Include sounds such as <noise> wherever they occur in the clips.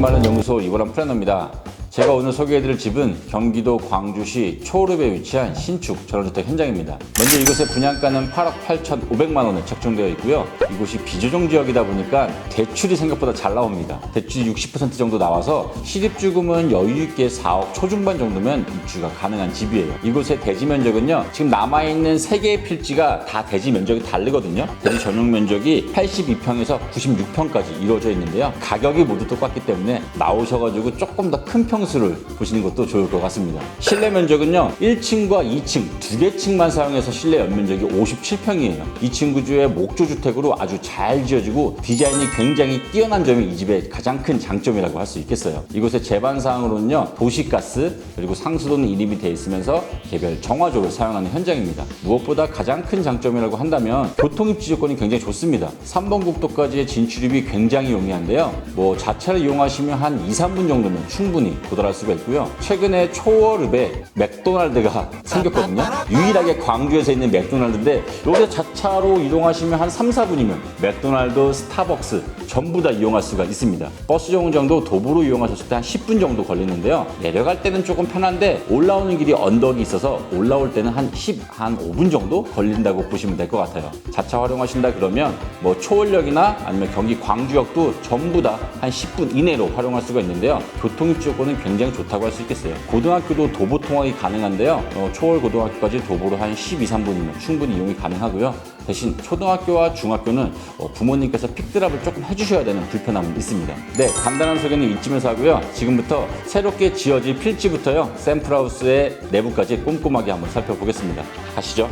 안녕하세요. 내집 마련 연구소 이보람 플래너입니다. 제가 오늘 소개해드릴 집은 경기도 광주시 초읍에 위치한 신축 전원주택 현장입니다. 먼저 이곳의 분양가는 8억 8,500만 원에 책정되어 있고요. 이곳이 비조정 지역이다 보니까 대출이 생각보다 잘 나옵니다. 대출이 60% 정도 나와서 실입주금은 여유 있게 4억 초중반 정도면 입주가 가능한 집이에요. 이곳의 대지 면적은요. 지금 남아있는 3개의 필지가 다 대지 면적이 다르거든요. 대지 전용 면적이 82평에서 96평까지 이루어져 있는데요. 가격이 모두 똑같기 때문에 나오셔가지고 조금 더 큰 평 수를 보시는 것도 좋을 것 같습니다. 실내 면적은요. 1층과 2층 두 개 층만 사용해서 실내 연면적이 57평이에요. 2층 구조의 목조 주택으로 아주 잘 지어지고 디자인이 굉장히 뛰어난 점이 이 집의 가장 큰 장점이라고 할 수 있겠어요. 이곳의 제반 사항으로는요. 도시가스 그리고 상수도는 이름이 되어 있으면서 개별 정화조를 사용하는 현장입니다. 무엇보다 가장 큰 장점이라고 한다면 교통 입지 조건이 굉장히 좋습니다. 3번 국도까지의 진출입이 굉장히 용이한데요. 뭐 자차를 이용하시면 한 2, 3분 정도면 충분히 도달할 수가 있고요. 최근에 초월읍에 맥도날드가 생겼거든요. 유일하게 광주에서 있는 맥도날드인데 여기서 자차로 이동하시면 한 3, 4분이면 맥도날드, 스타벅스 전부 다 이용할 수가 있습니다. 버스 정류장도 도보로 이용하셨을 때 한 10분 정도 걸리는데요. 내려갈 때는 조금 편한데 올라오는 길이 언덕이 있어서 올라올 때는 한 10, 한 5분 정도 걸린다고 보시면 될 것 같아요. 자차 활용하신다 그러면 뭐 초월역이나 아니면 경기 광주역도 전부 다 한 10분 이내로 활용할 수가 있는데요. 교통 입지 조건은 굉장히 좋다고 할 수 있겠어요. 고등학교도 도보 통학이 가능한데요. 어, 초월 고등학교까지 도보로 한 12, 3분이면 충분히 이용이 가능하고요. 대신 초등학교와 중학교는 어, 부모님께서 픽드랍을 조금 해주셔야 되는 불편함은 있습니다. 네, 간단한 소개는 이쯤에서 하고요. 지금부터 새롭게 지어질 필지부터요. 샘플하우스의 내부까지 꼼꼼하게 한번 살펴보겠습니다. 가시죠.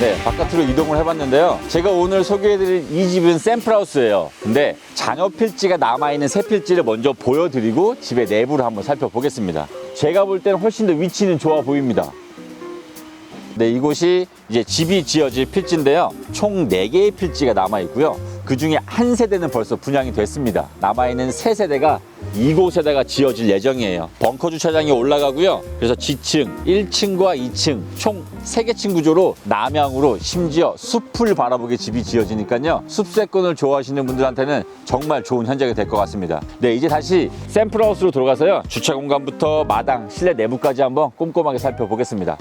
네, 바깥으로 이동을 해봤는데요. 제가 오늘 소개해드릴 이 집은 샘플하우스예요. 근데 잔여 필지가 남아있는 새 필지를 먼저 보여드리고 집의 내부를 한번 살펴보겠습니다. 제가 볼 때는 훨씬 더 위치는 좋아 보입니다. 네, 이곳이 이제 집이 지어질 필지인데요. 총 4개의 필지가 남아있고요. 그 중에 한 세대는 벌써 분양이 됐습니다. 남아있는 세 세대가 이곳에다가 지어질 예정이에요. 벙커 주차장이 올라가고요. 그래서 지층 1층과 2층 총 3개 층 구조로 남향으로 심지어 숲을 바라보게 집이 지어지니까요. 숲세권을 좋아하시는 분들한테는 정말 좋은 현장이 될 것 같습니다. 네, 이제 다시 샘플하우스로 들어가서요. 주차 공간부터 마당, 실내 내부까지 한번 꼼꼼하게 살펴보겠습니다.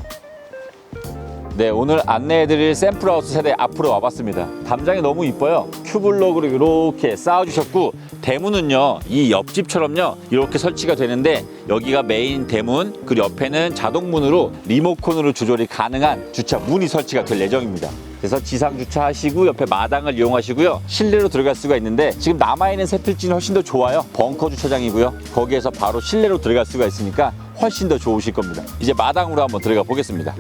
네, 오늘 안내해드릴 샘플하우스 세대 앞으로 와봤습니다. 담장이 너무 이뻐요. 큐블럭으로 이렇게 쌓아주셨고, 대문은요, 이 옆집처럼요, 이렇게 설치가 되는데, 여기가 메인 대문, 그 옆에는 자동문으로 리모컨으로 조절이 가능한 주차 문이 설치가 될 예정입니다. 그래서 지상 주차하시고 옆에 마당을 이용하시고요. 실내로 들어갈 수가 있는데 지금 남아있는 새 필지는 훨씬 더 좋아요. 벙커 주차장이고요. 거기에서 바로 실내로 들어갈 수가 있으니까 훨씬 더 좋으실 겁니다. 이제 마당으로 한번 들어가 보겠습니다.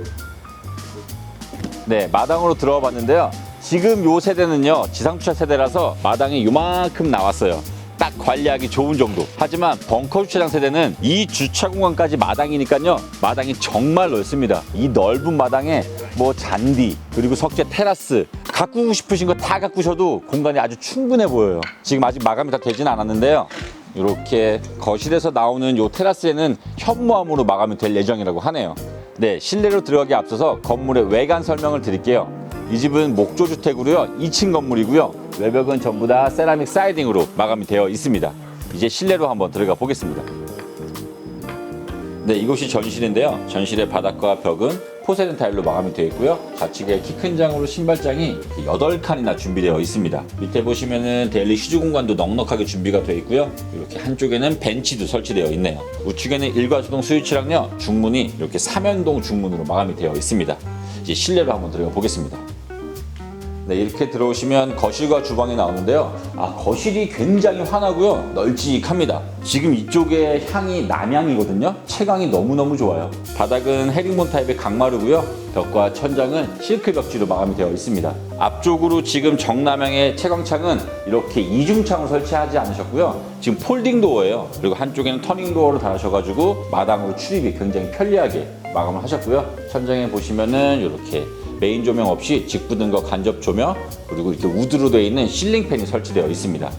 네, 마당으로 들어와 봤는데요. 지금 요 세대는요, 지상주차 세대라서 마당이 요만큼 나왔어요. 딱 관리하기 좋은 정도. 하지만 벙커 주차장 세대는 이 주차 공간까지 마당이니까요, 마당이 정말 넓습니다. 이 넓은 마당에 뭐 잔디, 그리고 석재 테라스, 가꾸고 싶으신 거 다 가꾸셔도 공간이 아주 충분해 보여요. 지금 아직 마감이 다 되진 않았는데요. 이렇게 거실에서 나오는 요 테라스에는 현무암으로 마감이 될 예정이라고 하네요. 네, 실내로 들어가기 앞서서 건물의 외관 설명을 드릴게요. 이 집은 목조 주택으로요. 2층 건물이고요. 외벽은 전부 다 세라믹 사이딩으로 마감이 되어 있습니다. 이제 실내로 한번 들어가 보겠습니다. 네, 이곳이 전실인데요. 전실의 바닥과 벽은 포세든 타일로 마감이 되어 있고요. 좌측에 키 큰 장으로 신발장이 8칸이나 준비되어 있습니다. 밑에 보시면은 데일리 휴즈 공간도 넉넉하게 준비가 되어 있고요. 이렇게 한쪽에는 벤치도 설치되어 있네요. 우측에는 일괄 수동 스위치랑요. 중문이 이렇게 삼연동 중문으로 마감이 되어 있습니다. 이제 실내로 한번 들어가 보겠습니다. 네, 이렇게 들어오시면 거실과 주방이 나오는데요. 아, 거실이 굉장히 환하고요. 널찍합니다. 지금 이쪽에 향이 남향이거든요. 채광이 너무너무 좋아요. 바닥은 헤링본 타입의 강마루고요. 벽과 천장은 실크 벽지로 마감이 되어 있습니다. 앞쪽으로 지금 정남향의 채광창은 이렇게 이중창을 설치하지 않으셨고요. 지금 폴딩 도어예요. 그리고 한쪽에는 터닝 도어를 달아셔가지고 마당으로 출입이 굉장히 편리하게 마감을 하셨고요. 천장에 보시면은 이렇게 메인 조명 없이 직부 등과 간접 조명 그리고 이렇게 우드로 되어 있는 실링 팬이 설치되어 있습니다.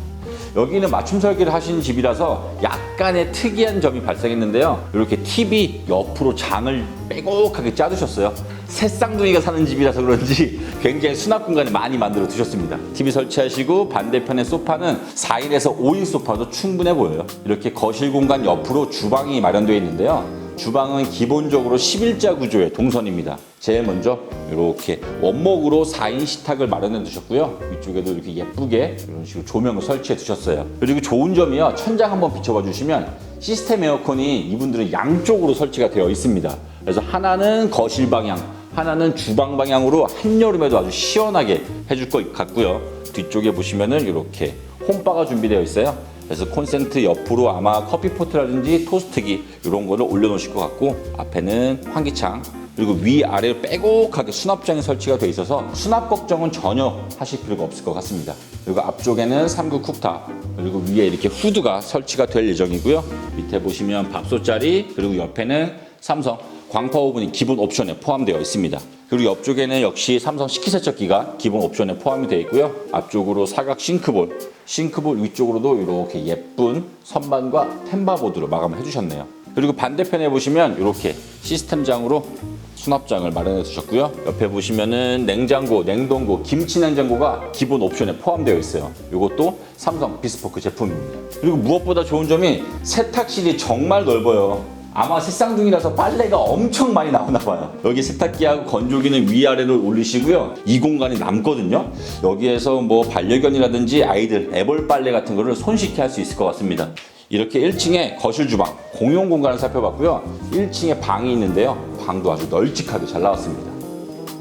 여기는 맞춤 설계를 하신 집이라서 약간의 특이한 점이 발생했는데요. 이렇게 TV 옆으로 장을 빼곡하게 짜두셨어요. 새쌍둥이가 사는 집이라서 그런지 굉장히 수납 공간을 많이 만들어 두셨습니다. TV 설치하시고 반대편의 소파는 4인에서 5인 소파도 충분해 보여요. 이렇게 거실 공간 옆으로 주방이 마련되어 있는데요. 주방은 기본적으로 11자 구조의 동선입니다. 제일 먼저 이렇게 원목으로 4인 식탁을 마련해 두셨고요. 위쪽에도 이렇게 예쁘게 이런 식으로 조명을 설치해 두셨어요. 그리고 좋은 점이요. 천장 한번 비춰봐 주시면 시스템 에어컨이 이분들은 양쪽으로 설치가 되어 있습니다. 그래서 하나는 거실 방향, 하나는 주방 방향으로 한여름에도 아주 시원하게 해줄 것 같고요. 뒤쪽에 보시면은 이렇게 홈바가 준비되어 있어요. 그래서 콘센트 옆으로 아마 커피포트라든지 토스트기 이런 거를 올려놓으실 것 같고 앞에는 환기창 그리고 위아래로 빼곡하게 수납장이 설치가 되어 있어서 수납 걱정은 전혀 하실 필요가 없을 것 같습니다. 그리고 앞쪽에는 3구 쿡탑 그리고 위에 이렇게 후드가 설치가 될 예정이고요. 밑에 보시면 밥솥자리 그리고 옆에는 삼성 광파 오븐이 기본 옵션에 포함되어 있습니다. 그리고 옆쪽에는 역시 삼성 식기세척기가 기본 옵션에 포함이 되어 있고요. 앞쪽으로 사각 싱크볼, 싱크볼 위쪽으로도 이렇게 예쁜 선반과 템바보드로 마감을 해주셨네요. 그리고 반대편에 보시면 이렇게 시스템장으로 수납장을 마련해 두셨고요. 옆에 보시면은 냉장고, 냉동고, 김치 냉장고가 기본 옵션에 포함되어 있어요. 이것도 삼성 비스포크 제품입니다. 그리고 무엇보다 좋은 점이 세탁실이 정말 넓어요. 아마 새쌍둥이라서 빨래가 엄청 많이 나오나 봐요. 여기 세탁기하고 건조기는 위아래로 올리시고요. 이 공간이 남거든요. 여기에서 뭐 반려견이라든지 아이들 애벌 빨래 같은 거를 손쉽게 할 수 있을 것 같습니다. 이렇게 1층에 거실 주방 공용 공간을 살펴봤고요. 1층에 방이 있는데요. 방도 아주 널찍하게 잘 나왔습니다.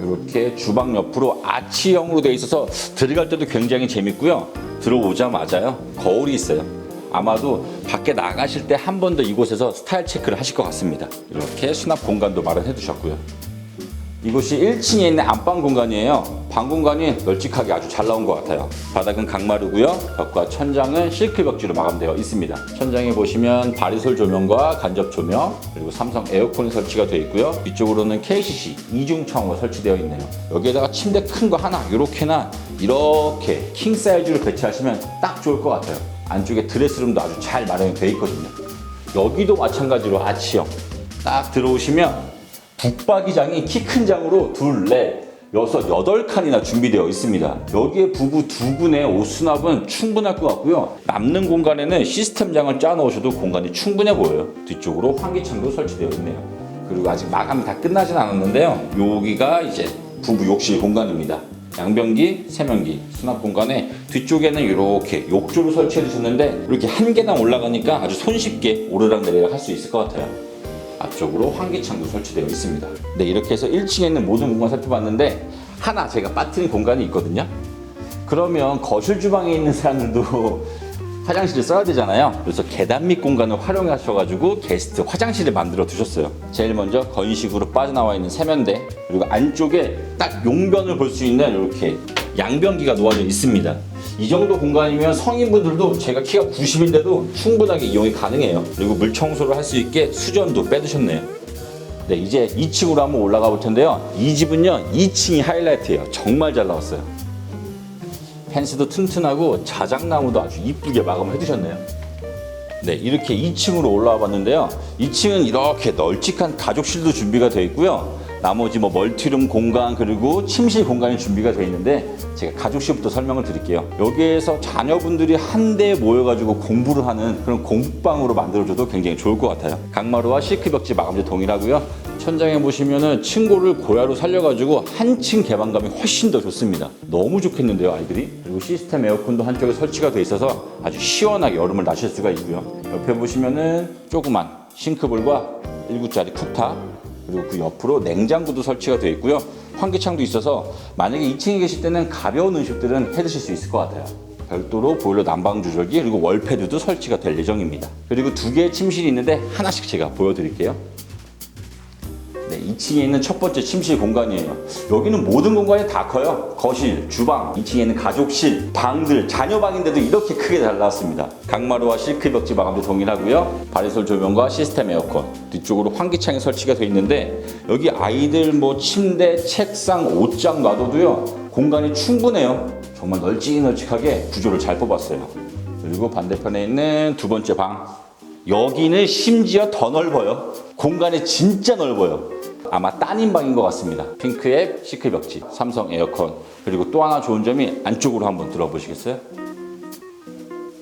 이렇게 주방 옆으로 아치형으로 되어 있어서 들어갈 때도 굉장히 재밌고요. 들어오자마자요. 거울이 있어요. 아마도 밖에 나가실 때 한 번 더 이곳에서 스타일 체크를 하실 것 같습니다. 이렇게 수납 공간도 마련해 두셨고요. 이곳이 1층에 있는 안방 공간이에요. 방 공간이 널찍하게 아주 잘 나온 것 같아요. 바닥은 강마루고요. 벽과 천장은 실크 벽지로 마감되어 있습니다. 천장에 보시면 바리솔 조명과 간접 조명 그리고 삼성 에어컨이 설치가 되어 있고요. 위쪽으로는 KCC 이중청으로 설치되어 있네요. 여기에다가 침대 큰 거 하나 이렇게나 이렇게 킹 사이즈로 배치하시면 딱 좋을 것 같아요. 안쪽에 드레스룸도 아주 잘 마련이 되어 있거든요. 여기도 마찬가지로 아치형 딱 들어오시면 북박이장이 키 큰 장으로 둘, 넷, 여섯, 여덟 칸이나 준비되어 있습니다. 여기에 부부 두 분의 옷 수납은 충분할 것 같고요. 남는 공간에는 시스템 장을 짜 넣으셔도 공간이 충분해 보여요. 뒤쪽으로 환기창도 설치되어 있네요. 그리고 아직 마감이 다 끝나진 않았는데요. 여기가 이제 부부 욕실 공간입니다. 양변기, 세면기, 수납 공간에 뒤쪽에는 이렇게 욕조를 설치해 주셨는데 이렇게 한 계단 올라가니까 아주 손쉽게 오르락 내리락 할 수 있을 것 같아요. 앞쪽으로 환기창도 설치되어 있습니다. 네, 이렇게 해서 1층에 있는 모든 공간 살펴봤는데 하나 제가 빠뜨린 공간이 있거든요. 그러면 거실 주방에 있는 사람들도 화장실을 써야 되잖아요. 그래서 계단 밑 공간을 활용하셔가지고 게스트 화장실을 만들어 두셨어요. 제일 먼저 건식으로 빠져나와 있는 세면대 그리고 안쪽에 딱 용변을 볼 수 있는 이렇게 양변기가 놓아져 있습니다. 이 정도 공간이면 성인분들도 제가 키가 90인데도 충분하게 이용이 가능해요. 그리고 물 청소를 할 수 있게 수전도 빼두셨네요. 네, 이제 2층으로 한번 올라가 볼 텐데요. 이 집은요, 2층이 하이라이트예요. 정말 잘 나왔어요. 펜스도 튼튼하고 자작나무도 아주 이쁘게 마감을 해두셨네요. 네, 이렇게 2층으로 올라와 봤는데요. 2층은 이렇게 널찍한 가족실도 준비가 되어 있고요. 나머지 뭐 멀티룸 공간 그리고 침실 공간이 준비가 되어 있는데 제가 가족실부터 설명을 드릴게요. 여기에서 자녀분들이 한데 모여가지고 공부를 하는 그런 공부방으로 만들어줘도 굉장히 좋을 것 같아요. 강마루와 실크 벽지 마감재 동일하고요. 천장에 보시면은 층고를 고야로 살려가지고 한층 개방감이 훨씬 더 좋습니다. 너무 좋겠는데요, 아이들이? 그리고 시스템 에어컨도 한쪽에 설치가 돼 있어서 아주 시원하게 여름을 나실 수가 있고요. 옆에 보시면은 조그만 싱크볼과 1구짜리 쿡탑 그리고 그 옆으로 냉장고도 설치가 되어 있고요. 환기창도 있어서 만약에 2층에 계실 때는 가벼운 음식들은 해 드실 수 있을 것 같아요. 별도로 보일러 난방 조절기 그리고 월패드도 설치가 될 예정입니다. 그리고 두 개의 침실이 있는데 하나씩 제가 보여드릴게요. 네, 2층에 있는 첫 번째 침실 공간이에요. 여기는 모든 공간이 다 커요. 거실, 주방, 2층에 있는 가족실, 방들, 자녀 방인데도 이렇게 크게 잘 나왔습니다. 강마루와 실크 벽지 마감도 동일하고요. 바리솔 조명과 시스템 에어컨, 뒤쪽으로 환기창이 설치가 되어 있는데 여기 아이들 뭐 침대, 책상, 옷장 놔둬도요. 공간이 충분해요. 정말 널찍널찍하게 구조를 잘 뽑았어요. 그리고 반대편에 있는 두 번째 방. 여기는 심지어 더 넓어요. 공간이 진짜 넓어요. 아마 따님 방인 것 같습니다. 핑크앱, 시크 벽지, 삼성 에어컨. 그리고 또 하나 좋은 점이 안쪽으로 한번 들어보시겠어요?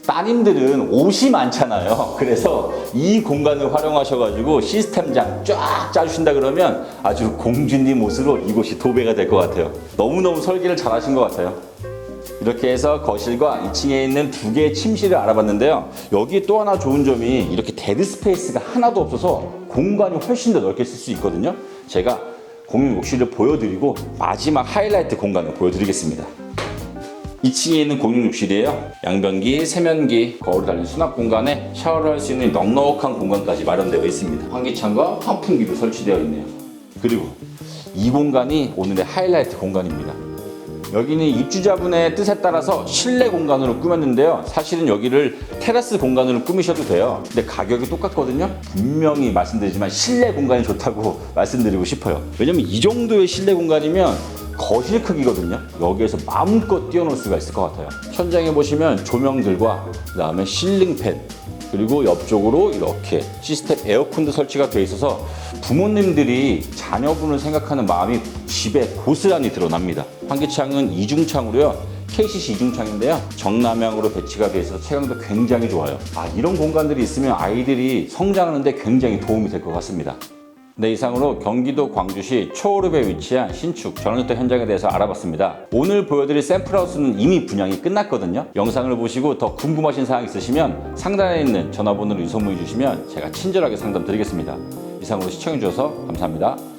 따님들은 옷이 많잖아요. 그래서 이 공간을 활용하셔가지고 시스템장 쫙 짜주신다 그러면 아주 공주님 옷으로 이곳이 도배가 될 것 같아요. 너무너무 설계를 잘 하신 것 같아요. 이렇게 해서 거실과 2층에 있는 두 개의 침실을 알아봤는데요. 여기 또 하나 좋은 점이 이렇게 데드 스페이스가 하나도 없어서 공간이 훨씬 더 넓게 쓸 수 있거든요. 제가 공용 욕실을 보여드리고 마지막 하이라이트 공간을 보여드리겠습니다. 2층에 있는 공용 욕실이에요. 양변기, 세면기, 거울이 달린 수납 공간에 샤워를 할 수 있는 넉넉한 공간까지 마련되어 있습니다. 환기창과 환풍기도 설치되어 있네요. 그리고 이 공간이 오늘의 하이라이트 공간입니다. 여기는 입주자분의 뜻에 따라서 실내 공간으로 꾸몄는데요. 사실은 여기를 테라스 공간으로 꾸미셔도 돼요. 근데 가격이 똑같거든요. 분명히 말씀드리지만 실내 공간이 좋다고 <laughs> 말씀드리고 싶어요. 왜냐면 이 정도의 실내 공간이면 거실 크기거든요. 여기에서 마음껏 뛰어놀 수가 있을 것 같아요. 천장에 보시면 조명들과 그다음에 실링팬 그리고 옆쪽으로 이렇게 시스템 에어컨도 설치가 되어 있어서 부모님들이 자녀분을 생각하는 마음이 집에 고스란히 드러납니다. 환기창은 이중창으로요. KCC 이중창인데요. 정남향으로 배치가 되어 있어서 체감도 굉장히 좋아요. 아, 이런 공간들이 있으면 아이들이 성장하는데 굉장히 도움이 될 것 같습니다. 네, 이상으로 경기도 광주시 초월읍에 위치한 신축 전원주택 현장에 대해서 알아봤습니다. 오늘 보여드릴 샘플하우스는 이미 분양이 끝났거든요. 영상을 보시고 더 궁금하신 사항 있으시면 상단에 있는 전화번호로 유선문의 주시면 제가 친절하게 상담 드리겠습니다. 이상으로 시청해주셔서 감사합니다.